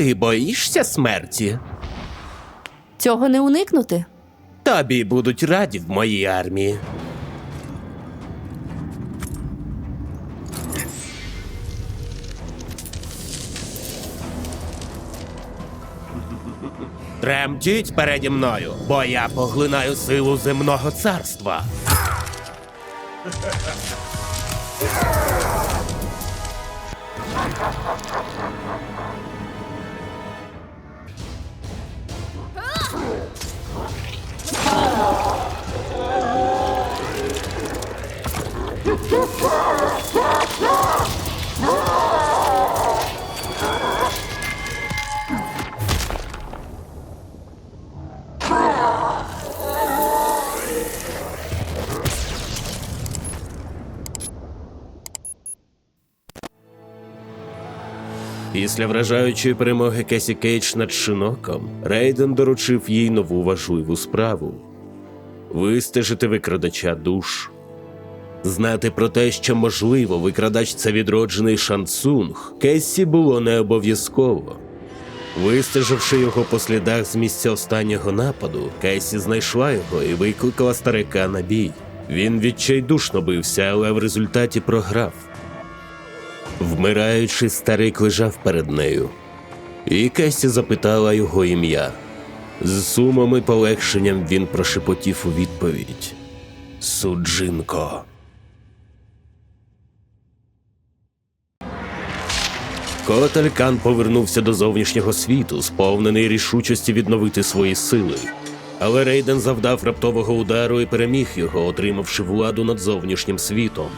Ти боїшся смерті? Цього не уникнути. Тобі будуть раді в моїй армії. Тремтіть переді мною, бо я поглинаю силу земного царства. Після вражаючої перемоги Кесі Кейдж над Шиноком, Рейден доручив їй нову важливу справу вистежити викрадача душ. Знати про те, що можливо викрадач це відроджений Шансунг, Кесі було не обов'язково. Вистеживши його по слідах з місця останнього нападу, Кесі знайшла його і викликала старика на бій. Він відчайдушно бився, але в результаті програв. Вмираючи, старик лежав перед нею. І Кесі запитала його ім'я. З сумом і полегшенням він прошепотів у відповідь Суджинко. Коталькан повернувся до зовнішнього світу, сповнений рішучості відновити свої сили. Але Рейден завдав раптового удару і переміг його, отримавши владу над зовнішнім світом.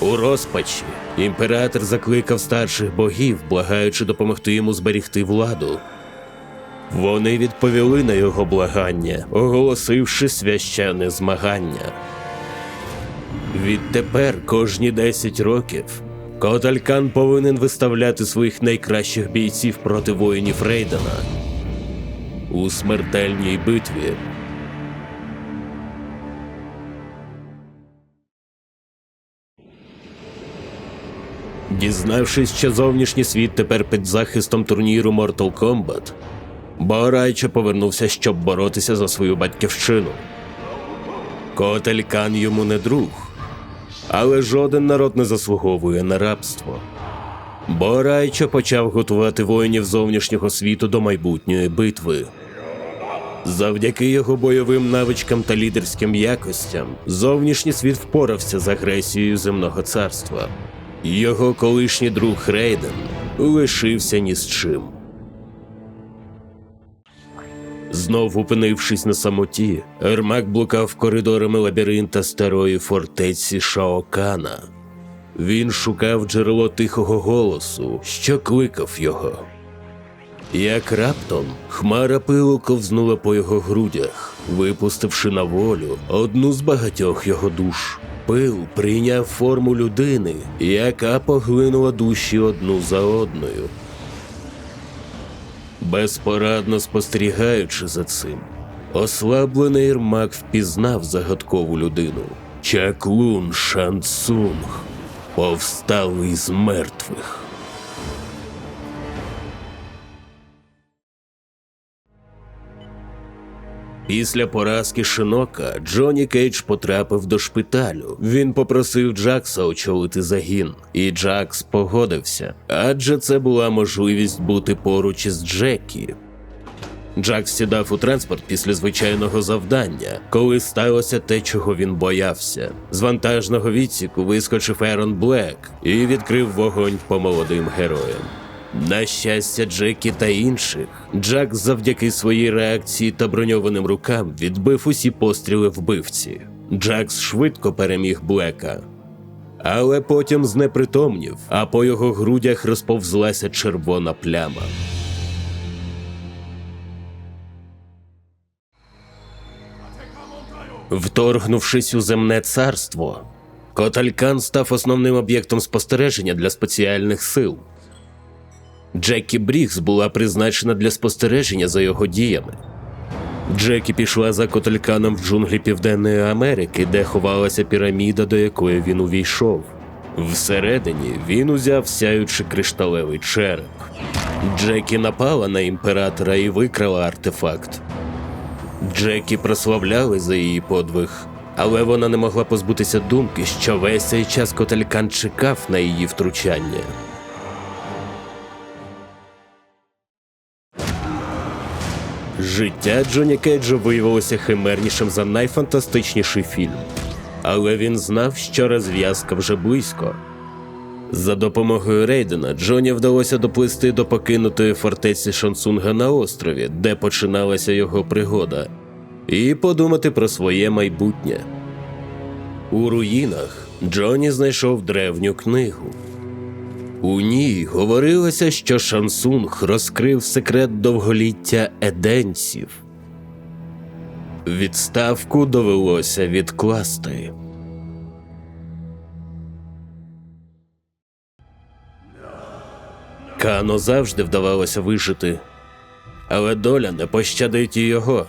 У розпачі імператор закликав старших богів, благаючи допомогти йому зберігти владу. Вони відповіли на його благання, оголосивши священне змагання. Відтепер кожні 10 років Коталькан повинен виставляти своїх найкращих бійців проти воїнів Рейдена у смертельній битві. Дізнавшись, що зовнішній світ тепер під захистом турніру Mortal Kombat, Борайчо повернувся, щоб боротися за свою батьківщину. Котелькан йому не друг, але жоден народ не заслуговує на рабство. Борайчо почав готувати воїнів зовнішнього світу до майбутньої битви. Завдяки його бойовим навичкам та лідерським якостям зовнішній світ впорався з агресією земного царства. Його колишній друг Рейден лишився ні з чим. Знов опинившись на самоті, Ермак блукав коридорами лабіринта старої фортеці Шаокана. Він шукав джерело тихого голосу, що кликав його. Як раптом хмара пилу ковзнула по його грудях, випустивши на волю одну з багатьох його душ. Пил прийняв форму людини, яка поглинула душі одну за одною. Безпорадно спостерігаючи за цим, ослаблений Ермак впізнав загадкову людину Чаклун Шансунг, повсталий з мертвих. Після поразки Шинока Джонні Кейдж потрапив до шпиталю. Він попросив Джакса очолити загін, і Джакс погодився, адже це була можливість бути поруч із Джекі. Джакс сідав у транспорт після звичайного завдання, коли сталося те, чого він боявся. З вантажного відсіку вискочив Ерон Блек і відкрив вогонь по молодим героям. На щастя, Джекі та інших, Джак завдяки своїй реакції та броньованим рукам відбив усі постріли вбивці. Джакс швидко переміг Блека. Але потім знепритомнів, а по його грудях розповзлася червона пляма. Вторгнувшись у земне царство, Коталькан став основним об'єктом спостереження для спеціальних сил. Джекі Брігс була призначена для спостереження за його діями. Джекі пішла за Котальканом в джунглі Південної Америки, де ховалася піраміда, до якої він увійшов. Всередині він узяв сяючи кришталевий череп. Джекі напала на імператора і викрала артефакт. Джекі прославляли за її подвиг, але вона не могла позбутися думки, що весь цей час Котелькан чекав на її втручання. Життя Джоні Кейджа виявилося химернішим за найфантастичніший фільм. Але він знав, що розв'язка вже близько. За допомогою Рейдена Джоні вдалося доплисти до покинутої фортеці Шансунга на острові, де починалася його пригода, і подумати про своє майбутнє. У руїнах Джоні знайшов древню книгу. У ній говорилося, що Шансунг розкрив секрет довголіття еденців. Відставку довелося відкласти. Кано завжди вдавалося вижити, але доля не пощадить і його.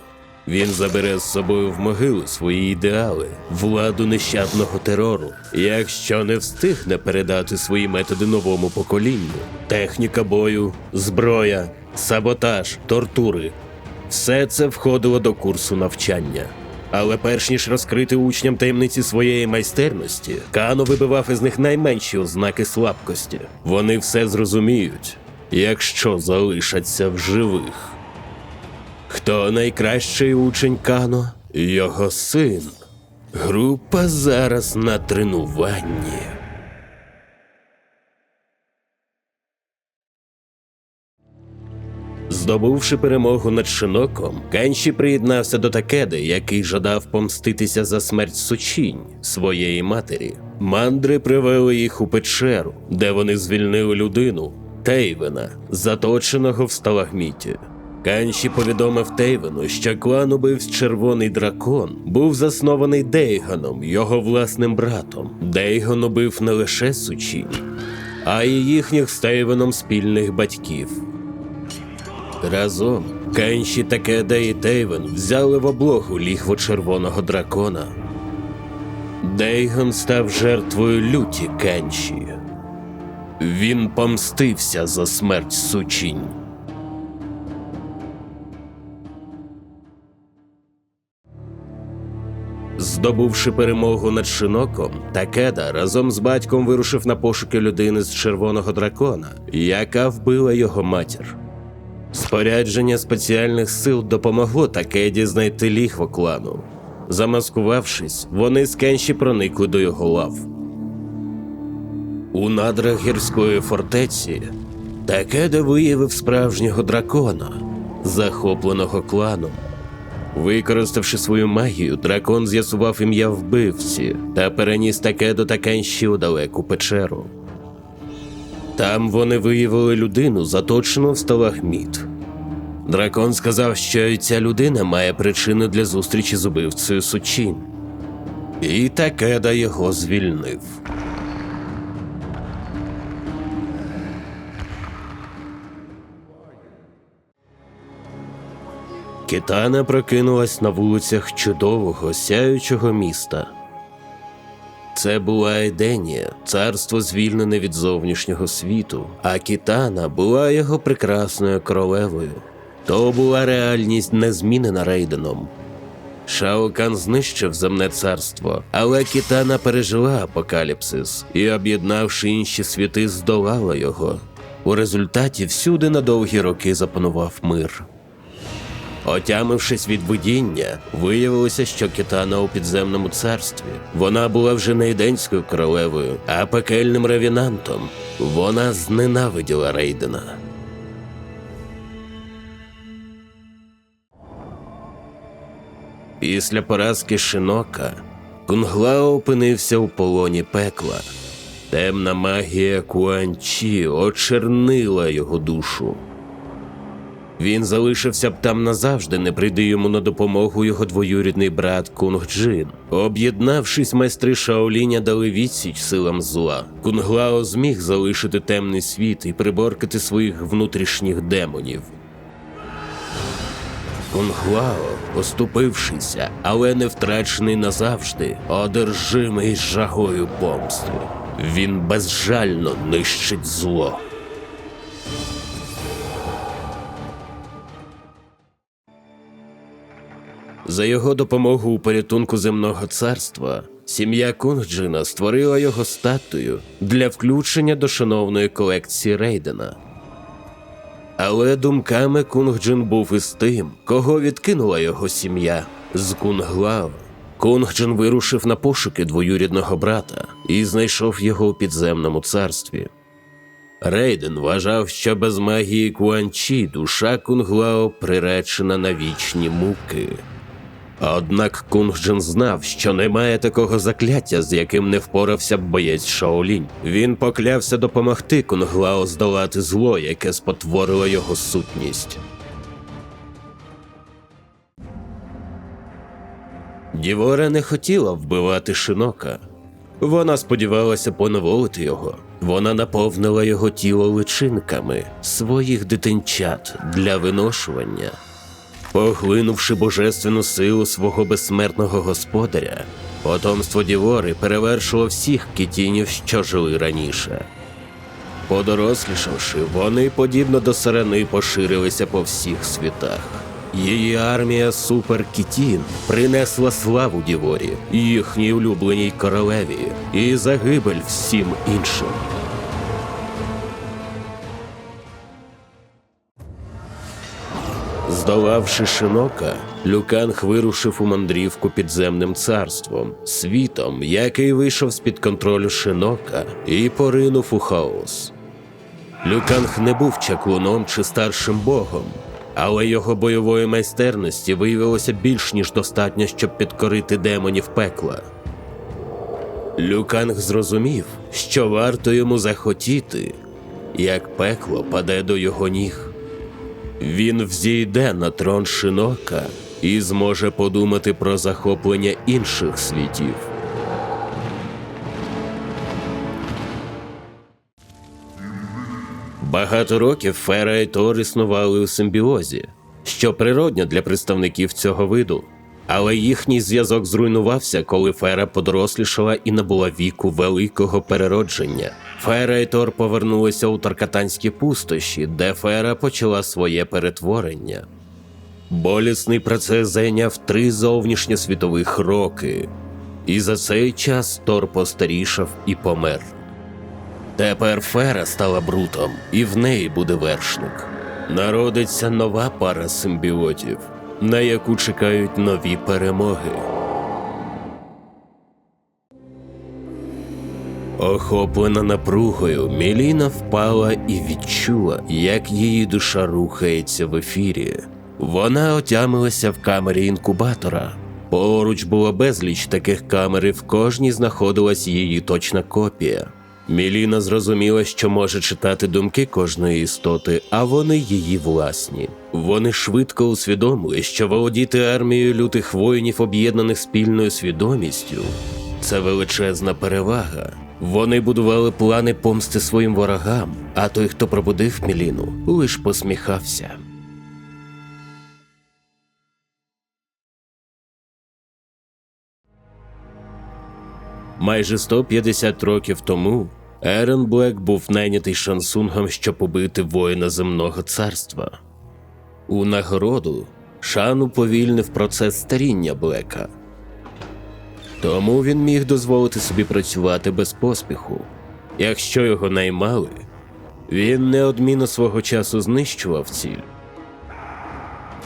Він забере з собою в могилу свої ідеали, владу нещадного терору, якщо не встигне передати свої методи новому поколінню. Техніка бою, зброя, саботаж, тортури все це входило до курсу навчання. Але перш ніж розкрити учням таємниці своєї майстерності, Кано вибивав із них найменші ознаки слабкості. Вони все зрозуміють, якщо залишаться в живих. Хто найкращий учень Кано? Його син. Група зараз на тренуванні. Здобувши перемогу над Шиноком, Кенші приєднався до Такеди, який жадав помститися за смерть Сучінь, своєї матері. Мандри привели їх у печеру, де вони звільнили людину Тейвена, заточеного в сталагміті. Канші повідомив Тейвену, що клан убивць Червоний дракон був заснований Дейганом, його власним братом. Дейгон убив не лише Сучінь, а й їхніх з Тейвеном спільних батьків. Разом Кенші, Такеда і Тейвен взяли в облогу лігво червоного дракона. Дейгон став жертвою люті Кенші. Він помстився за смерть сучінь. Здобувши перемогу над Шиноком, Такеда разом з батьком вирушив на пошуки людини з червоного дракона, яка вбила його матір. Спорядження спеціальних сил допомогло Такеді знайти ліхво клану. Замаскувавшись, вони з Кенші проникли до його лав. У надрах гірської фортеці Такеда виявив справжнього дракона, захопленого кланом. Використавши свою магію, дракон з'ясував ім'я вбивці та переніс Такеду та Кенші у далеку печеру. Там вони виявили людину, заточену в сталагміт. Дракон сказав, що ця людина має причину для зустрічі з убивцею Сучин. І Такеда його звільнив. Китана прокинулась на вулицях чудового сяючого міста. Це була Еденія, царство звільнене від зовнішнього світу, а Кітана була його прекрасною королевою. То була реальність не змінена Рейденом. Шаокан знищив земне царство, але Кітана пережила апокаліпсис і, об'єднавши інші світи, здолала його. У результаті всюди на довгі роки запанував мир. Отямившись від видіння, виявилося, що Китана у підземному царстві. Вона була вже не іденською королевою, а пекельним ревінантом. Вона зненавиділа Рейдена. Після поразки Шинока Кунглао опинився у полоні пекла. Темна магія Куанчі очернила його душу. Він залишився б там назавжди, не прийде йому на допомогу його двоюрідний брат Кунг-Джин. Об'єднавшись, майстри Шаоліня дали відсіч силам зла. Кунглао зміг залишити темний світ і приборкати своїх внутрішніх демонів. Кунглао, поступившися, але не втрачений назавжди, одержимий жагою помсти. Він безжально нищить зло. За його допомогу у порятунку земного царства сім'я Кунгджина створила його статую для включення до шановної колекції Рейдена. Але думками Кунгджин був із тим, кого відкинула його сім'я з Кунглао. Кунгджин вирушив на пошуки двоюрідного брата і знайшов його у підземному царстві. Рейден вважав, що без магії Куанчі душа Кунглао приречена на вічні муки. Однак Кунгджин знав, що немає такого закляття, з яким не впорався б боєць Шаолінь. Він поклявся допомогти Кунглао здолати зло, яке спотворило його сутність. Дівора не хотіла вбивати шинока. Вона сподівалася поневолити його. Вона наповнила його тіло личинками своїх дитинчат для виношування. Поглинувши божественну силу свого безсмертного господаря, потомство Дівори перевершило всіх кітінів, що жили раніше. Подорослішавши, вони, подібно до сарани, поширилися по всіх світах. Її армія суперкітін принесла славу Діворі, їхній улюбленій королеві, і загибель всім іншим. Здолавши шинока, Люканг вирушив у мандрівку підземним царством, світом, який вийшов з-під контролю шинока і поринув у хаос. Люканг не був чаклуном чи старшим богом, але його бойової майстерності виявилося більш ніж достатньо, щоб підкорити демонів пекла. Люканг зрозумів, що варто йому захотіти, як пекло паде до його ніг. Він взійде на трон шинока і зможе подумати про захоплення інших світів. Багато років Фера і Тор існували у симбіозі, що природньо для представників цього виду. Але їхній зв'язок зруйнувався, коли Фера подорослішала і набула віку великого переродження. Фера і Тор повернулися у Таркатанські пустощі, де Фера почала своє перетворення. Болісний процес зайняв три зовнішньосвітових роки, і за цей час Тор постарішав і помер. Тепер Фера стала брутом, і в неї буде вершник. Народиться нова пара симбіотів, на яку чекають нові перемоги. Охоплена напругою, Міліна впала і відчула, як її душа рухається в ефірі. Вона отямилася в камері інкубатора. Поруч було безліч таких камер, і в кожній знаходилась її точна копія. Міліна зрозуміла, що може читати думки кожної істоти, а вони її власні. Вони швидко усвідомили, що володіти армією лютих воїнів, об'єднаних спільною свідомістю, це величезна перевага. Вони будували плани помсти своїм ворогам, а той, хто пробудив Міліну, лиш посміхався. Майже 150 років тому Ерен Блек був найнятий шансунгом, щоб побити воїна земного царства. У нагороду Шан уповільнив процес старіння Блека. Тому він міг дозволити собі працювати без поспіху. Якщо його наймали, він неодмінно свого часу знищував ціль.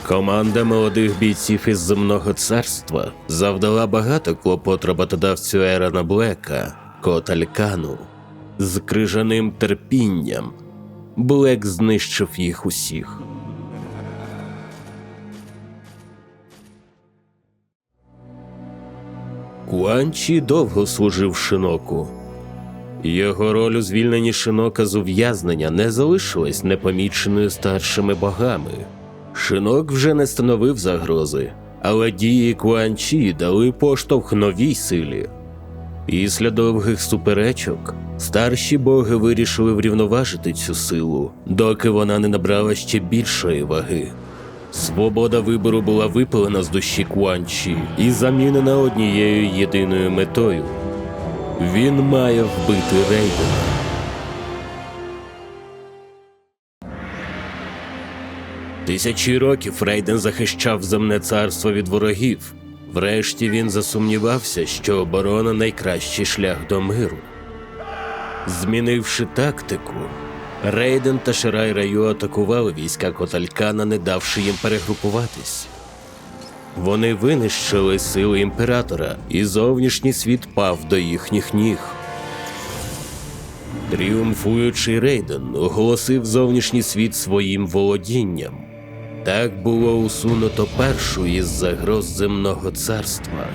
Команда молодих бійців із земного царства завдала багато клопот роботодавцю Ерана Блека, Коталькану. З крижаним терпінням Блек знищив їх усіх. Куанчі довго служив шиноку. Його роль у звільненні шинока з ув'язнення не залишилась непоміченою старшими богами. Шинок вже не становив загрози, але дії Куанчі дали поштовх новій силі. Після довгих суперечок старші боги вирішили врівноважити цю силу, доки вона не набрала ще більшої ваги. Свобода вибору була випалена з душі Куанчі і замінена однією єдиною метою. Він має вбити Рейдена. Тисячі років Рейден захищав земне царство від ворогів. Врешті він засумнівався, що оборона найкращий шлях до миру. Змінивши тактику, Рейден та Ширай Раю атакували війська Коталькана, не давши їм перегрупуватись. Вони винищили сили імператора, і зовнішній світ пав до їхніх ніг. Тріумфуючий Рейден оголосив зовнішній світ своїм володінням. Так було усунуто першу із загроз земного царства.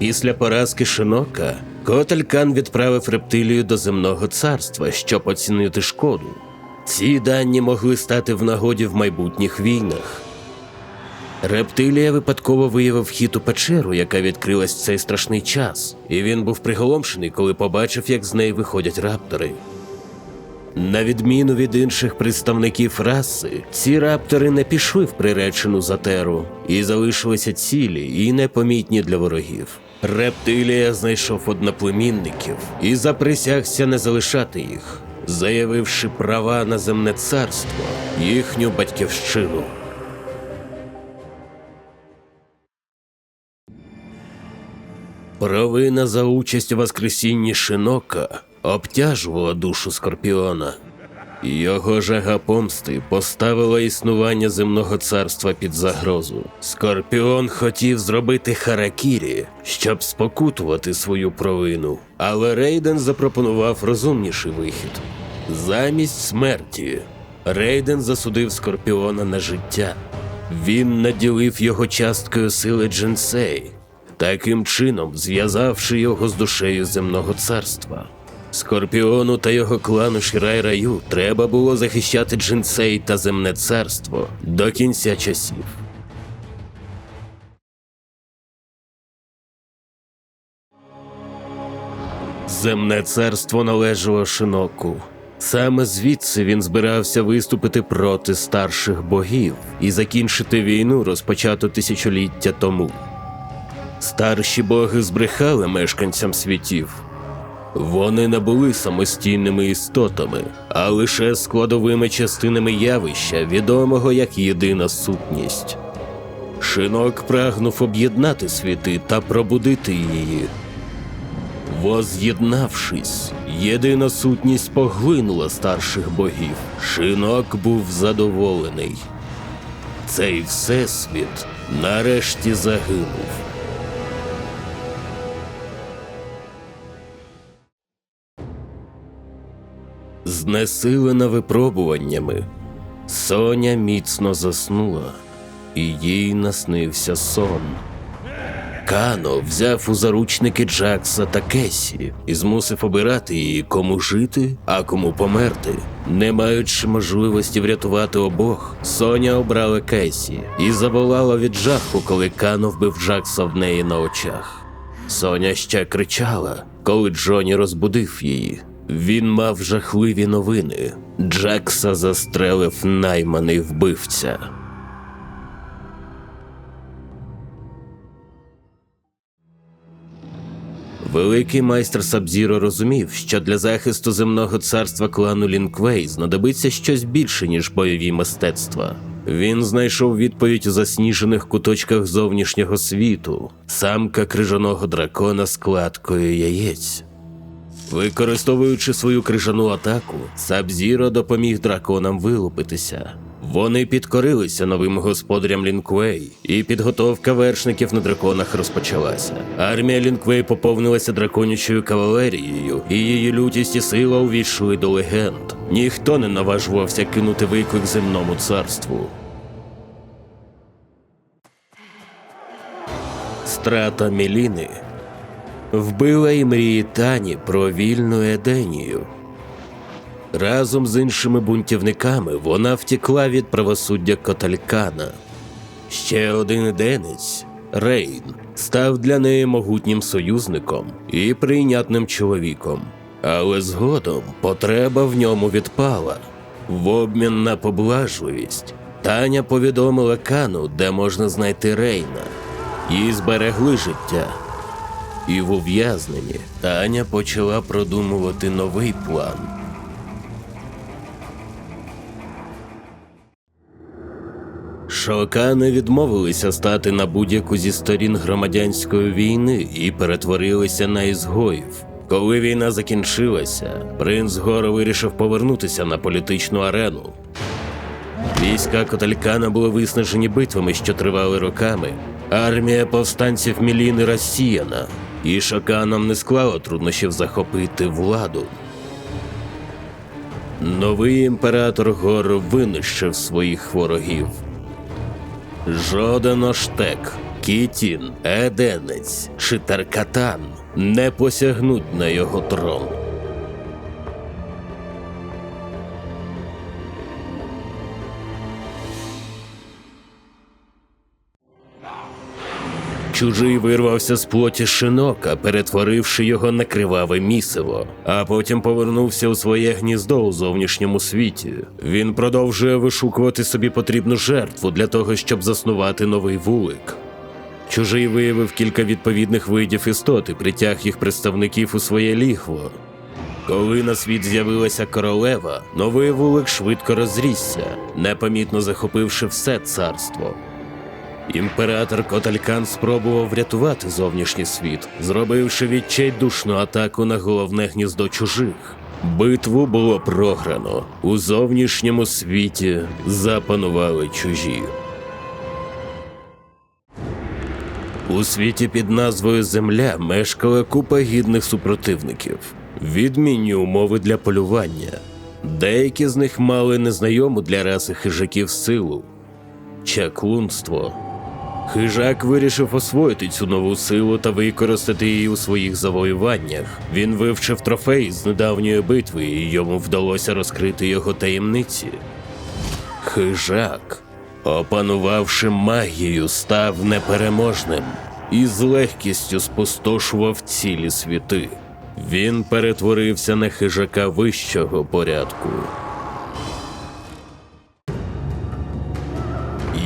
Після поразки Шинока Котелькан відправив рептилію до земного царства, щоб оцінити шкоду. Ці дані могли стати в нагоді в майбутніх війнах. Рептилія випадково виявив вхід у печеру, яка відкрилась в цей страшний час, і він був приголомшений, коли побачив, як з неї виходять раптори. На відміну від інших представників раси, ці раптори не пішли в приречену затеру і залишилися цілі і непомітні для ворогів. Рептилія знайшов одноплемінників і заприсягся не залишати їх, заявивши права на земне царство, їхню батьківщину. Провина за участь у воскресінні Шинока обтяжувала душу Скорпіона. Його жага помсти поставила існування земного царства під загрозу. Скорпіон хотів зробити харакірі, щоб спокутувати свою провину, але Рейден запропонував розумніший вихід. Замість смерті Рейден засудив Скорпіона на життя. Він наділив його часткою сили Джинсей, таким чином зв'язавши його з душею земного царства. Скорпіону та його клану Шірай Раю треба було захищати Джинсей та земне царство до кінця часів. Земне царство належало Шиноку. Саме звідси він збирався виступити проти старших богів і закінчити війну, розпочату тисячоліття тому. Старші боги збрехали мешканцям світів. Вони не були самостійними істотами, а лише складовими частинами явища, відомого як єдина сутність. Шинок прагнув об'єднати світи та пробудити її. Воз'єднавшись, єдина сутність поглинула старших богів. Шинок був задоволений. Цей всесвіт нарешті загинув. Знесилена випробуваннями, Соня міцно заснула, і їй наснився сон. Кано взяв у заручники Джакса та Кесі і змусив обирати її, кому жити, а кому померти. Не маючи можливості врятувати обох, Соня обрала Кесі і заволала від жаху, коли Кано вбив Джакса в неї на очах. Соня ще кричала, коли Джоні розбудив її. Він мав жахливі новини. Джакса застрелив найманий вбивця. Великий майстер Сабзіро розумів, що для захисту земного царства клану Лінквей знадобиться щось більше, ніж бойові мистецтва. Він знайшов відповідь у засніжених куточках зовнішнього світу, самка крижаного дракона з кладкою яєць. Використовуючи свою крижану атаку, Сабзіро допоміг драконам вилупитися. Вони підкорилися новим господарям Лінквей, і підготовка вершників на драконах розпочалася. Армія Лінквей поповнилася драконячою кавалерією, і її лютість і сила увійшли до легенд. Ніхто не наважувався кинути виклик земному царству. Страта Міліни вбила і мрії Тані про вільну Еденію. Разом з іншими бунтівниками вона втекла від правосуддя Коталькана. Ще один еденець, Рейн, став для неї могутнім союзником і прийнятним чоловіком. Але згодом потреба в ньому відпала. В обмін на поблажливість Таня повідомила Кану, де можна знайти Рейна. Їй зберегли життя. І в ув'язненні Таня почала продумувати новий план. Шокани відмовилися стати на будь-яку зі сторін громадянської війни і перетворилися на ізгоїв. Коли війна закінчилася, принц Горо вирішив повернутися на політичну арену. Війська Коталькана були виснажені битвами, що тривали роками. Армія повстанців Міліни розсіяна, і шаканам не склало труднощів захопити владу. Новий імператор Гор винищив своїх ворогів. Жоден оштек, Кітін, Еденець чи Таркатан не посягнуть на його трон. Чужий вирвався з плоті шинока, перетворивши його на криваве місиво, а потім повернувся у своє гніздо у зовнішньому світі. Він продовжує вишукувати собі потрібну жертву для того, щоб заснувати новий вулик. Чужий виявив кілька відповідних видів істот і притяг їх представників у своє лігво. Коли на світ з'явилася королева, новий вулик швидко розрісся, непомітно захопивши все царство. Імператор Коталькан спробував врятувати зовнішній світ, зробивши відчайдушну атаку на головне гніздо чужих. Битву було програно. У зовнішньому світі запанували чужі. У світі під назвою Земля мешкала купа гідних супротивників. Відмінні умови для полювання. Деякі з них мали незнайому для раси хижаків силу чаклунство. Хижак вирішив освоїти цю нову силу та використати її у своїх завоюваннях. Він вивчив трофей з недавньої битви, і йому вдалося розкрити його таємниці. Хижак, опанувавши магію, став непереможним і з легкістю спустошував цілі світи. Він перетворився на хижака вищого порядку.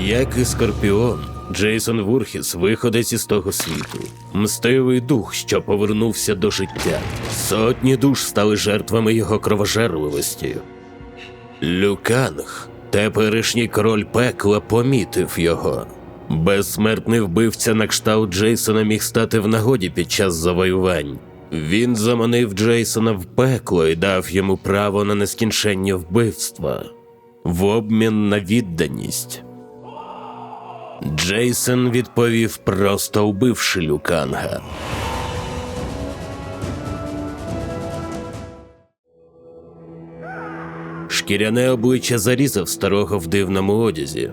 Як і Скорпіон, Джейсон Вурхіс виходець із того світу, мстивий дух, що повернувся до життя. Сотні душ стали жертвами його кровожерливості. Люканг, теперішній король пекла, помітив його. Безсмертний вбивця на кшталт Джейсона міг стати в нагоді під час завоювань. Він заманив Джейсона в пекло і дав йому право на нескінченні вбивства в обмін на відданість. Джейсон відповів, просто вбивши Люканга. Шкіряне обличчя зарізав старого в дивному одязі.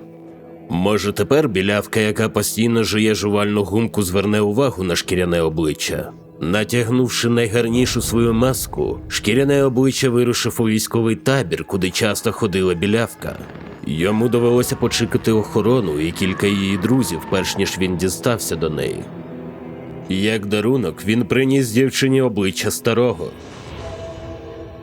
Може, тепер білявка, яка постійно жує жувальну гумку, зверне увагу на шкіряне обличчя. Натягнувши найгарнішу свою маску, шкіряне обличчя вирушив у військовий табір, куди часто ходила білявка. Йому довелося почекати охорону і кілька її друзів, перш ніж він дістався до неї. Як дарунок, він приніс дівчині обличчя старого.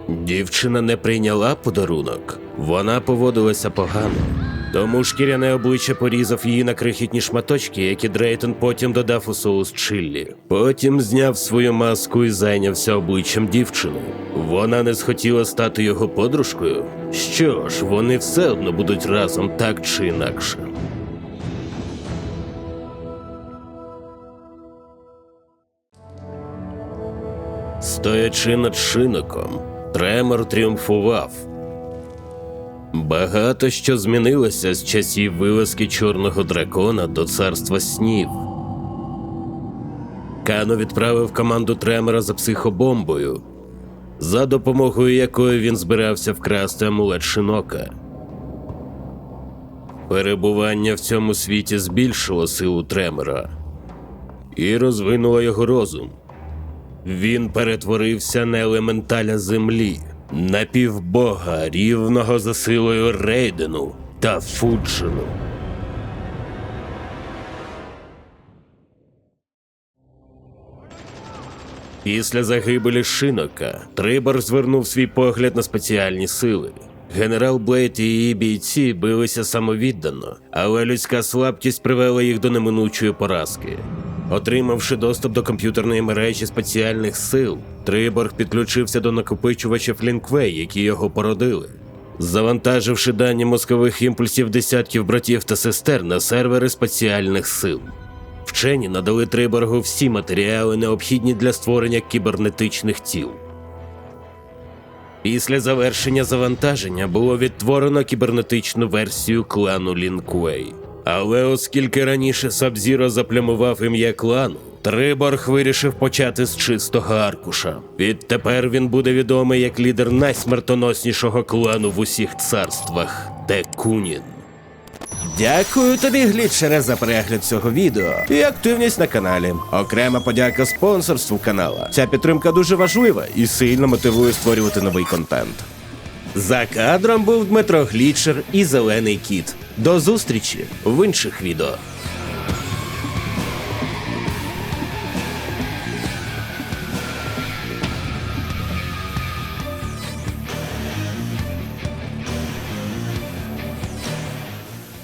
Дівчина не прийняла подарунок, вона поводилася погано. Тому шкіряне обличчя порізав її на крихітні шматочки, які Дрейтон потім додав у соус чиллі. Потім зняв свою маску і зайнявся обличчям дівчини. Вона не схотіла стати його подружкою. Що ж, вони все одно будуть разом так чи інакше. Стоячи над шиноком, тремор тріумфував. Багато що змінилося з часів вилазки чорного дракона до царства снів. Кано відправив команду Тремора за психобомбою, за допомогою якої він збирався вкрасти амулет шинока. Перебування в цьому світі збільшило силу Тремора і розвинуло його розум. Він перетворився на елементаля землі, на півбога, рівного за силою Рейдену та Фуджину. Після загибелі шинока Трибор звернув свій погляд на спеціальні сили. Генерал Блейд і її бійці билися самовіддано, але людська слабкість привела їх до неминучої поразки. Отримавши доступ до комп'ютерної мережі спеціальних сил, Триборг підключився до накопичувача Флінквей, які його породили. Завантаживши дані мозкових імпульсів десятків братів та сестер на сервери спеціальних сил. Вчені надали Триборгу всі матеріали, необхідні для створення кібернетичних тіл. Після завершення завантаження було відтворено кібернетичну версію клану Лінквей. Але оскільки раніше Сабзіро заплямував ім'я клану, Триборг вирішив почати з чистого аркуша. Відтепер він буде відомий як лідер найсмертоноснішого клану в усіх царствах Текунін. Дякую тобі, глітчере, за перегляд цього відео і активність на каналі. Окрема подяка спонсорству канала. Ця підтримка дуже важлива і сильно мотивує створювати новий контент. За кадром був Дмитро Глічер і Зелений Кіт. До зустрічі в інших відео.